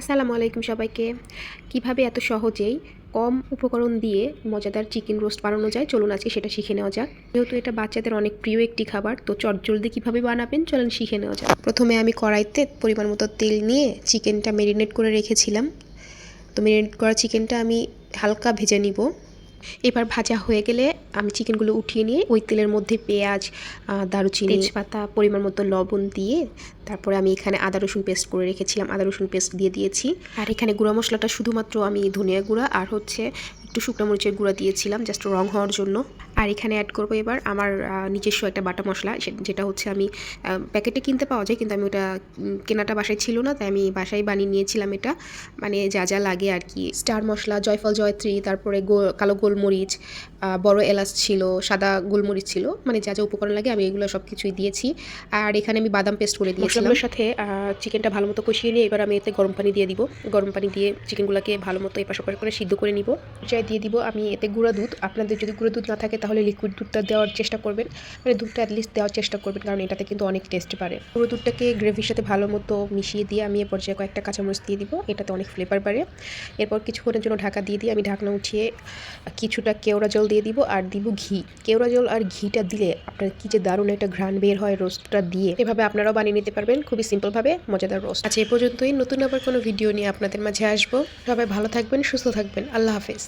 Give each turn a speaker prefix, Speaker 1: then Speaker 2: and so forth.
Speaker 1: আসসালামু আলাইকুম সবাইকে। কীভাবে এত সহজেই কম উপকরণ দিয়ে মজাদার চিকেন রোস্ট বানানো যায়? চলুন আজকে সেটা শিখে নেওয়া যাক। যেহেতু এটা বাচ্চাদের অনেক প্রিয় একটি খাবার, তো চটজলদি কীভাবে বানাবেন? চলুন শিখে নেওয়া যাক। প্রথমে আমি কড়াইতে পরিমাণ মতো তেল নিয়ে চিকেনটা মেরিনেট করে রেখেছিলাম। তো মেরিনেট করা চিকেনটা আমি হালকা ভেজে নিব। এবার ভাজা হয়ে গেলে আমি চিকেনগুলো উঠিয়ে নিয়ে ওই তেলের মধ্যে পেঁয়াজ দারুচিনি তেজপাতা। পরিমাণ মতো লবণ দিয়ে তারপরে আমি এখানে আদা রসুন পেস্ট করে রেখেছিলাম। আদা রসুন পেস্ট দিয়ে দিয়েছি। আর এখানে গুঁড়া মশলাটা শুধুমাত্র আমি ধনিয়া গুঁড়া আর হচ্ছে একটু শুকনো মরিচের গুঁড়া দিয়েছিলাম জাস্ট রং হওয়ার জন্য। আর এখানে অ্যাড করব এবার আমার নিজস্ব একটা বাটা মশলা যেটা হচ্ছে আমি প্যাকেটে কিনতে পাওয়া যায়, কিন্তু আমি ওটা কেনাটা বাসায় ছিল না, তাই আমি বাসায় বানিয়ে নিয়েছিলাম এটা। মানে যা যা লাগে আর কি। স্টার মশলা, জয়ফল, জয়ত্রী, তারপরে গো- কালো গোলমরিচ বড় এলাচ ছিল, সাদা গোলমরিচ ছিল মানে যা যা উপকরণ লাগে আমি এগুলো সব কিছুই দিয়েছি। আর এখানে আমি বাদাম পেস্ট করে দিয়েছিলাম। মশলাগুলোর সাথে চিকেনটা ভালো মতো কষিয়ে নিয়ে এবার আমি এতে গরম পানি দিয়ে দিব। গরম পানি দিয়ে চিকেনগুলোকে ভালো মতো এপাশ ওপাশ করে সিদ্ধ করে নিব। চাই দিয়ে দিব আমি এতে গুঁড়া দুধ। আপনাদের যদি গুঁড়ো দুধ না থাকে তাহলে লিকুইড দুধটা দেওয়ার চেষ্টা করবেন। মানে দুধটা অ্যাটলিস্ট দেওয়ার চেষ্টা করবেন, কারণ এটাতে কিন্তু অনেক টেস্ট পারে গুঁড়ো দুধটাকে গ্রেভির সাথে ভালো মতো মিশিয়ে দিয়ে আমি এ পর্যায়ে কয়েকটা কাঁচামরিচ দিয়ে দিব, এটাতে অনেক ফ্লেভার বাড়ে। এরপর কিছুক্ষণের জন্য ঢাকা দিয়ে দিয়ে আমি ঢাকনা উঠিয়ে কিছুটা কেওড়া জল দিয়ে দিব আর দিব ঘি। কেওড়া জল আর ঘিটা দিলে আপনার কি যে দারুণ একটা ঘ্রাণ বের হয় রোস্টটা দিয়ে। এভাবে আপনারাও বানিয়ে নিতে পারবেন, খুবই সিম্পলভাবে মজাদার রোস্ট আচ্ছা এ পর্যন্তই। নতুন আবার কোনো ভিডিও নিয়ে আপনাদের মাঝে আসব। সবাই ভালো থাকবেন, সুস্থ থাকবেন। আল্লাহ হাফেজ।